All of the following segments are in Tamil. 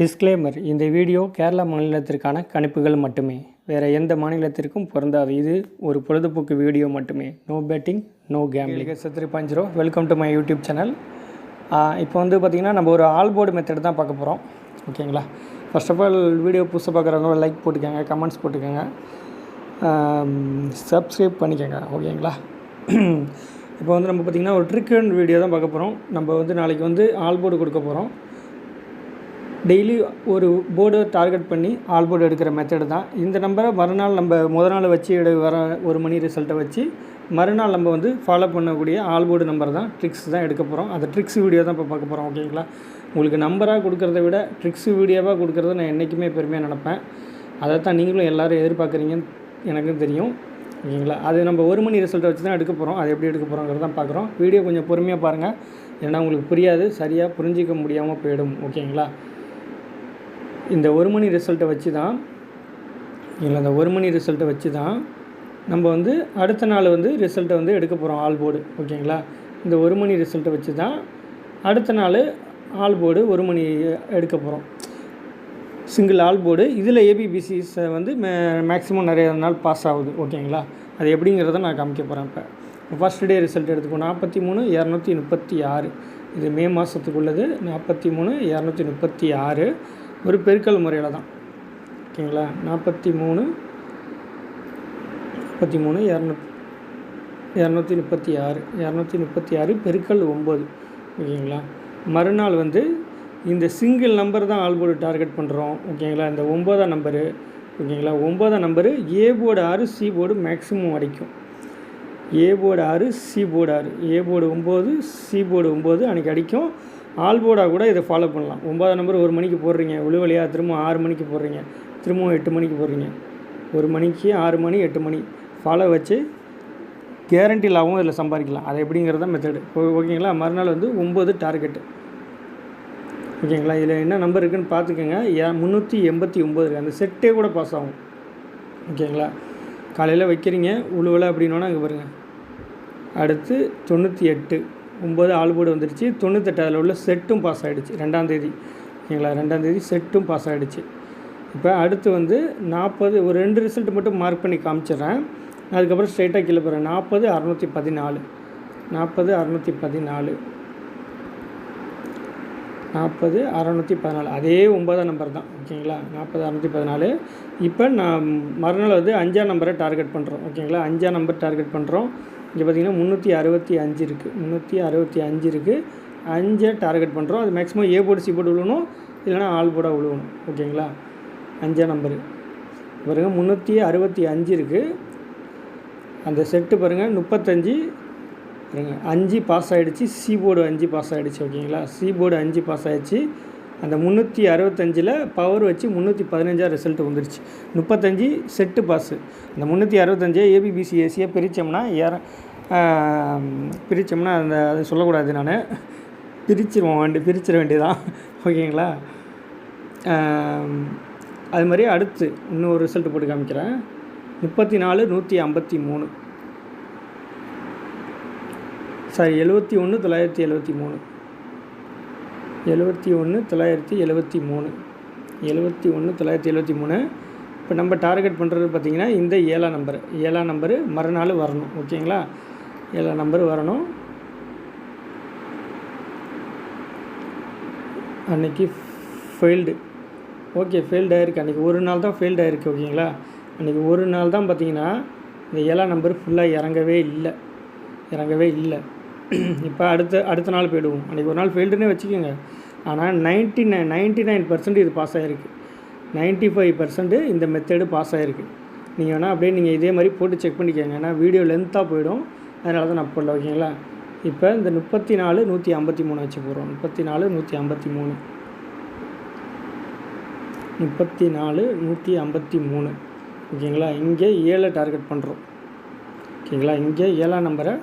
டிஸ்க்ளைமர் இந்த வீடியோ கேரளா மாநிலத்திற்கான கணிப்புகள் மட்டுமே. வேறு எந்த மாநிலத்திற்கும் பொருந்தாது. இது ஒரு பொழுதுபோக்கு வீடியோ மட்டுமே. நோ பேட்டிங் நோ கேம்லிங் சத்ரி பாஞ்சிரோ welcome to my YouTube channel இப்போ வந்து பார்த்திங்கன்னா நம்ம ஒரு ஆல் போர்டு மெத்தட் தான் பார்க்க போகிறோம் ஓகேங்களா? ஃபர்ஸ்ட் ஆஃப் ஆல் வீடியோ புதுசாக பார்க்குறவங்க லைக் போட்டுக்கோங்க கமெண்ட்ஸ் போட்டுக்கோங்க. சப்ஸ்கிரைப் பண்ணிக்கோங்க ஓகேங்களா? இப்போ வந்து நம்ம பார்த்திங்கன்னா ஒரு ட்ரிக் அண்ட் வீடியோ தான் பார்க்க போகிறோம் நம்ம வந்து நாளைக்கு வந்து ஆல் போர்டு கொடுக்க போகிறோம் டெய்லி ஒரு போர்டு டார்கெட் பண்ணி ஆல் போர்டு எடுக்கிற மெத்தடு தான். இந்த நம்பரை மறுநாள் நம்ம முத நாள் வச்சு எடு வர ஒரு மணி ரிசல்ட்டை வச்சு மறுநாள் நம்ம வந்து ஃபாலோ பண்ணக்கூடிய ஆல் போர்டு நம்பர் தான் ட்ரிக்ஸ் தான் எடுக்க போகிறோம் அந்த ட்ரிக்ஸ் வீடியோ தான் இப்போ பார்க்க போகிறோம் ஓகேங்களா உங்களுக்கு நம்பராக கொடுக்குறத விட ட்ரிக்ஸ் வீடியோவாக கொடுக்குறத நான் என்றைக்குமே பெருமையாக நினப்பேன். அதை தான் நீங்களும் எல்லோரும் எதிர்பார்க்குறீங்கன்னு எனக்கும் தெரியும் ஓகேங்களா அது நம்ம ஒரு மணி ரிசல்ட்டை வச்சு தான் எடுக்க போகிறோம் அது எப்படி எடுக்க போகிறோங்கிறது தான் பார்க்குறோம். வீடியோ கொஞ்சம் பொறுமையாக பாருங்கள் ஏன்னா உங்களுக்கு புரியாது சரியாக புரிஞ்சிக்க முடியாமல் போயிடும் ஓகேங்களா இந்த ஒரு மணி ரிசல்ட்டை வச்சு தான் இல்லை அந்த ஒரு மணி ரிசல்ட்டை வச்சு தான் நம்ம வந்து அடுத்த நாள் வந்து ரிசல்ட்டை வந்து எடுக்க போகிறோம் ஆல் போர்டு ஓகேங்களா இந்த ஒரு மணி ரிசல்ட்டை வச்சு தான் அடுத்த நாள் ஆல் போர்டு ஒரு மணி எடுக்க போகிறோம் சிங்கிள் ஆல் போர்டு இதில் ஏபிபிசிஸை வந்து மே மேக்ஸிமம் நிறைய நாள் பாஸ் ஆகுது ஓகேங்களா அது எப்படிங்கிறத நான் காமிக்க போகிறேன் இப்போ. ஃபஸ்ட் டே ரிசல்ட் எடுத்துக்கோ நாற்பத்தி மூணு இரநூத்தி முப்பத்தி ஆறு. இது மே மாதத்துக்குள்ளது நாற்பத்தி மூணு இரநூத்தி முப்பத்தி ஆறு. ஒரு பெருக்கல் முறையில் தான். ஓகேங்களா? நாற்பத்தி மூணு முப்பத்தி மூணு இரநூத்தி இரநூத்தி முப்பத்தி ஆறு இரநூத்தி முப்பத்தி ஆறு பெருக்கல் ஒம்பது. ஓகேங்களா? மறுநாள் வந்து இந்த சிங்கிள் நம்பர் தான் ஆல் போர்டு டார்கெட் பண்ணுறோம் ஓகேங்களா? இந்த ஒம்போதாம் நம்பரு ஓகேங்களா? ஒம்போதாம் நம்பரு ஏ போர்டு ஆறு சி போர்டு மேக்ஸிமம் அடிக்கும். ஏ போர்டு ஆறு சி போர்டு ஆறு. ஏ போர்டு ஒம்பது சி போர்டு ஒம்பது அன்றைக்கி அடிக்கும். ஆல்போர்டாக கூட இதை ஃபாலோ பண்ணலாம். ஒன்பதாம் நம்பர் ஒரு மணிக்கு போடுறீங்க. உழுவலியாக திரும்ப ஆறு மணிக்கு போடுறீங்க. திரும்பவும் எட்டு மணிக்கு போடுறீங்க. ஒரு மணிக்கு ஆறு மணி எட்டு மணி. ஃபாலோ வச்சு கேரண்டி லாபமும் இதில் சம்பாதிக்கலாம். அது எப்படிங்கிறது தான் மெத்தடு ஓகேங்களா? மறுநாள் வந்து ஒம்பது டார்கெட்டு ஓகேங்களா? இதில் என்ன நம்பர் இருக்குதுன்னு பார்த்துக்கோங்க. ஏ முந்நூற்றி எண்பத்தி ஒம்பது இருக்குது அந்த செட்டே கூட பாஸ் ஆகும். ஓகேங்களா? காலையில் வைக்கிறீங்க. உழுவலை அப்படின்னோன்னா அங்கே பாருங்கள் அடுத்து தொண்ணூற்றி எட்டு. ஒம்பது ஆள் போர்டு வந்துடுச்சு தொண்ணூத்தெட்டு அதில் உள்ள செட்டும் பாஸ் ஆகிடுச்சு ரெண்டாந்தேதி ஓகேங்களா? ரெண்டாந்தேதி செட்டும் பாஸ் ஆகிடுச்சு இப்போ அடுத்து வந்து நாற்பது ஒரு ரெண்டு ரிசல்ட் மட்டும் மார்க் பண்ணி காமிச்சிடுறேன். அதுக்கப்புறம் ஸ்ட்ரைட்டாக கீழே போகிறேன் நாற்பது அறநூற்றி பதினாலு நாற்பது அறநூற்றி பதினாலு நாற்பது அறநூற்றி பதினாலு அதே ஒன்பதாம் நம்பர் தான். ஓகேங்களா? நாற்பது அறநூற்றி பதினாலு இப்போ நான் மறுநாள் வந்து அஞ்சாம் நம்பரை டார்கெட் பண்ணுறோம் ஓகேங்களா? அஞ்சாம் நம்பர் டார்கெட் பண்ணுறோம் இங்கே பார்த்திங்கன்னா முந்நூற்றி அறுபத்தி அஞ்சு இருக்குது முந்நூற்றி அறுபத்தி அஞ்சு இருக்குது அஞ்சை டார்கெட் பண்ணுறோம் அது maximum A board C board விழுவணும் இல்லைனா ஆல் போர்டாக விழுவணும் ஓகேங்களா அஞ்சாம் நம்பரு பாருங்கள் முந்நூற்றி அறுபத்தி அஞ்சு இருக்குது அந்த செட்டு பாருங்கள் முப்பத்தஞ்சு. பாருங்கள் அஞ்சு பாஸ் ஆகிடுச்சு சி போர்டு அஞ்சு பாஸ் ஆகிடுச்சு ஓகேங்களா சி போர்டு அஞ்சு பாஸ் ஆகிடுச்சு அந்த முந்நூற்றி அறுபத்தஞ்சில் பவர் வச்சு முந்நூற்றி பதினஞ்சாக ரிசல்ட் வந்துருச்சு. முப்பத்தஞ்சு செட்டு பாஸு அந்த முந்நூற்றி அறுபத்தஞ்சே ஏபிபிசி ஏசியாக பிரித்தோம்னா ஏற பிரித்தோம்னா அந்த அது சொல்லக்கூடாது நான். பிரிச்சிருவோம் வேண்டி பிரிச்சிட வேண்டியதான் ஓகேங்களா? அது மாதிரி அடுத்து இன்னொரு ரிசல்ட் போட்டு காமிக்கிறேன். முப்பத்தி நாலு நூற்றி ஐம்பத்தி மூணு. சாரி எழுபத்தி ஒன்று தொள்ளாயிரத்தி எழுபத்தி மூணு. எழுபத்தி ஒன்று தொள்ளாயிரத்தி எழுபத்தி மூணு. எழுபத்தி ஒன்று தொள்ளாயிரத்தி எழுபத்தி மூணு. இப்போ நம்ம டார்கெட் பண்ணுறது பார்த்திங்கன்னா இந்த ஏழாம் நம்பர். ஏழாம் நம்பரு மறுநாள் வரணும். ஓகேங்களா? ஏழாம் நம்பர் வரணும். அன்றைக்கி ஃபெயில்டு. ஓகே ஃபெயில்டு ஆகிருக்கு அன்றைக்கி ஒரு நாள் தான் ஃபெயில்டு ஆகிருக்கு ஓகேங்களா? அன்றைக்கி ஒரு நாள் தான் பார்த்திங்கன்னா இந்த ஏழாம் நம்பர் ஃபுல்லாக இறங்கவே இல்லை. இறங்கவே இல்லை. இப்போ அடுத்த அடுத்த நாள் போயிடுவோம். அன்றைக்கி ஒரு நாள் ஃபெயில்டுனே வச்சுக்கோங்க. ஆனால் ninety nine ninety nine percent இது பாஸ் ஆகிருக்கு நைன்ட்டி ஃபைவ் பர்சன்ட்டு இந்த மெத்தடு பாஸ் ஆகிருக்கு நீங்கள் வேணால் அப்படியே நீங்கள் இதே மாதிரி போட்டு செக் பண்ணிக்கோங்க. ஏன்னா வீடியோ லென்த்தாக போயிடும். அதனால தான் நான் போடல ஓகேங்களா? இப்போ இந்த முப்பத்தி நாலு நூற்றி ஐம்பத்தி மூணு வச்சு போகிறோம் முப்பத்தி நாலு நூற்றி ஐம்பத்தி மூணு. முப்பத்தி நாலு நூற்றி ஐம்பத்தி மூணு. ஓகேங்களா? இங்கே ஏழை டார்கெட் பண்ணுறோம் ஓகேங்களா? இங்கே ஏழாம் நம்பரை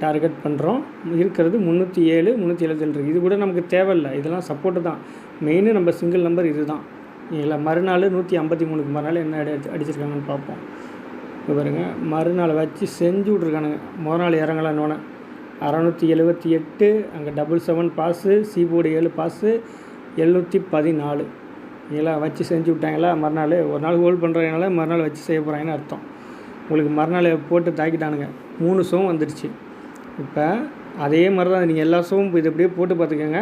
டார்கெட் பண்ணுறோம் இருக்கிறது முந்நூற்றி ஏழு முந்நூற்றி எழுபத்தி இது கூட நமக்கு தேவையில்லை. இதெல்லாம் சப்போர்ட்டு தான். மெயினு நம்ம சிங்கிள் நம்பர் இது தான் இல்லை மறுநாள் நூற்றி ஐம்பத்தி மூணுக்கு மறுநாள் என்ன அடி அடிச்சிருக்காங்கன்னு பார்ப்போம். இப்போ பாருங்கள் மறுநாள் வச்சு செஞ்சு விட்ருக்கானுங்க மொதல் மறுநாள் இறங்கலான்னொன்னே. அறநூற்றி எழுபத்தி எட்டு அங்கே டபுள் செவன் பாஸு சிபோடு ஏழு பாஸு எழுநூற்றி பதினாலு. இதெல்லாம் வச்சு செஞ்சு விட்டாங்களா? மறுநாள் ஒரு நாள் ஹோல்ட் பண்ணுறதுனால மறுநாள் வச்சு செய்ய போகிறாங்கன்னு அர்த்தம். உங்களுக்கு மறுநாள் போட்டு தாக்கிட்டானுங்க. மூணு சோம் வந்துடுச்சு. இப்போ அதே மாதிரி தான் நீங்கள் எல்லா ஷோவும் இது அப்படியே போட்டு பார்த்துக்கோங்க.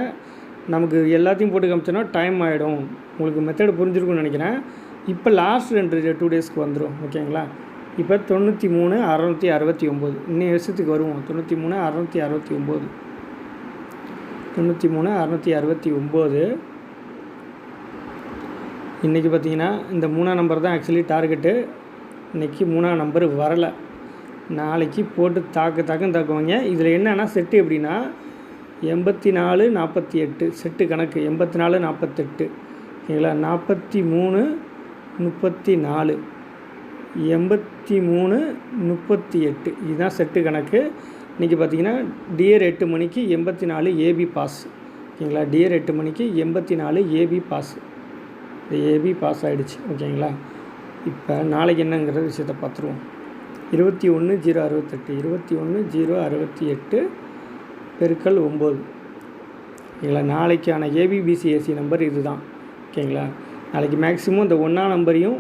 நமக்கு எல்லாத்தையும் போட்டு காமிச்சோன்னா டைம் ஆகிடும் உங்களுக்கு மெத்தடு புரிஞ்சிருக்கும்னு நினைக்கிறேன். இப்போ லாஸ்ட் ரெண்டு டூ டேஸ்க்கு வந்துடும் ஓகேங்களா இப்போ தொண்ணூற்றி மூணு அறநூற்றி அறுபத்தி ஒம்பது. இன்னும் வருஷத்துக்கு வருவோம். தொண்ணூற்றி மூணு அறநூற்றி அறுபத்தி ஒம்பது. தொண்ணூற்றி மூணு அறநூற்றி அறுபத்தி ஒம்பது. இன்றைக்கி பார்த்தீங்கன்னா இந்த மூணாம் நம்பர் தான் ஆக்சுவலி டார்கெட்டு இன்றைக்கி மூணாம் நம்பர் வரலை. நாளைக்கு போட்டு தாக்கு தாக்குன்னு தாக்குவாங்க. இதில் என்னென்னா செட்டு எப்படின்னா எண்பத்தி நாலு நாற்பத்தி எட்டு செட்டு கணக்கு எண்பத்தி நாலு நாற்பத்தெட்டு. ஓகேங்களா நாற்பத்தி மூணு முப்பத்தி நாலு. எண்பத்தி மூணு முப்பத்தி எட்டு. இதுதான் செட்டு கணக்கு. இன்றைக்கி பார்த்தீங்கன்னா டியர் எட்டு மணிக்கு எண்பத்தி நாலு ஏபி பாஸ். ஓகேங்களா டியர் எட்டு மணிக்கு எண்பத்தி நாலு ஏபி பாஸ். இந்த ஏபி பாஸ் ஆகிடுச்சு ஓகேங்களா? இப்போ நாளைக்கு என்னங்கிற விஷயத்தை பார்த்துருவோம். இருபத்தி ஒன்று ஜீரோ அறுபத்தெட்டு இருபத்தி ஒன்று ஜீரோ அறுபத்தி எட்டு பெருக்கல் ஒம்பது. ஓகேங்களா நாளைக்கான ஏபிபிசிஎஸ்சி நம்பர் இது தான் ஓகேங்களா? நாளைக்கு மேக்ஸிமம் இந்த ஒன்றாம் நம்பரையும்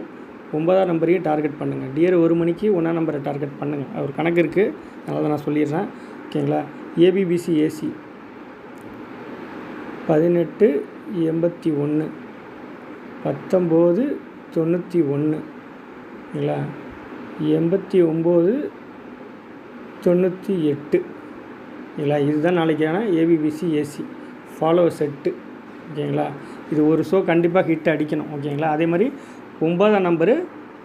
ஒன்பதாம் நம்பரையும் டார்கெட் பண்ணுங்கள் டியர் ஒரு மணிக்கு ஒன்றாம் நம்பரை டார்கெட் பண்ணுங்கள் ஒரு கணக்கு இருக்குது அதனால் தான் நான் சொல்லிடுறேன். ஓகேங்களா? ஏபிபிசி ஏசி பதினெட்டு எண்பத்தி ஒன்று பத்தொம்போது தொண்ணூற்றி ஒன்று. ஓகேங்களா? எண்பத்தி ஒம்பது தொண்ணூற்றி எட்டு. ஓகேங்களா இதுதான் நாளைக்கான ஏபிபிசி ஏசி ஃபாலோ செட்டு ஓகேங்களா? இது ஒரு ஷோ கண்டிப்பாக ஹிட் அடிக்கணும். ஓகேங்களா? அதே மாதிரி ஒன்பதாம் நம்பரு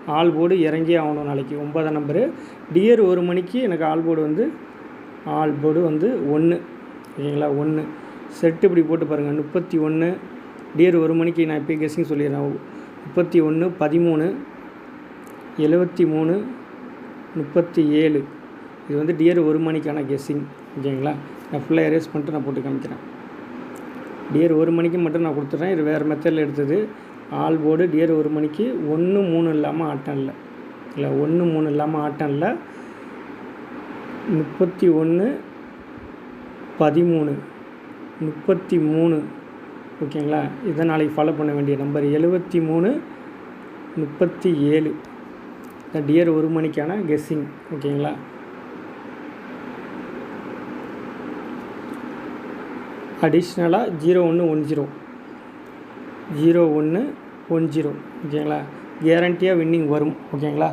ஆல் போர்டு இறங்கி ஆகணும் நாளைக்கு. ஒன்பதாம் நம்பரு டியர் ஒரு மணிக்கு எனக்கு ஆல் போர்டு வந்து ஆல் போர்டு வந்து ஒன்று ஓகேங்களா? ஒன்று செட்டு இப்படி போட்டு பாருங்கள் முப்பத்தி ஒன்று டியர் ஒரு மணிக்கு நான் இப்போ கெஸ்ஸிங் சொல்லிடுறேன். முப்பத்தி ஒன்று பதிமூணு எழுபத்தி மூணு முப்பத்தி ஏழு. இது வந்து டியர் ஒரு மணிக்கான கெஸ்ஸிங் ஓகேங்களா? நான் ஃபுல்லாக எரேஸ் பண்ணிட்டு நான் போட்டு காமிக்கிறேன். டியர் ஒரு மணிக்கு மட்டும் நான் கொடுத்துட்றேன். இது வேறு மெத்தடில் எடுத்தது. ஆல் போர்டு டியர் ஒரு மணிக்கு ஒன்று மூணு இல்லாமல் ஆட்டம் இல்லை. இல்லை ஒன்று மூணு இல்லாமல் ஆட்டம் இல்லை. முப்பத்தி ஒன்று பதிமூணு. முப்பத்தி மூணு ஓகேங்களா? இதை நாளைக்கு ஃபாலோ பண்ண வேண்டிய நம்பர் எழுபத்தி மூணு முப்பத்தி ஏழு. த டியர் ஒரு மணிக்கான கெஸ்ஸிங் ஓகேங்களா? அடிஷ்னலாக ஜீரோ ஒன்று ஒன் ஜீரோ ஜீரோ ஒன்று ஒன் ஜீரோ ஓகேங்களா? கேரண்டியாக வின்னிங் வரும். ஓகேங்களா?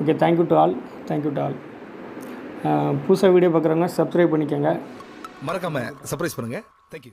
Okay thank you to all thank you to all புதுசாக வீடியோ பார்க்குறவங்க சப்ஸ்கிரைப் பண்ணிக்கோங்க. மறக்காமல் சர்ப்ரைஸ் பண்ணுங்கள் தேங்க்யூ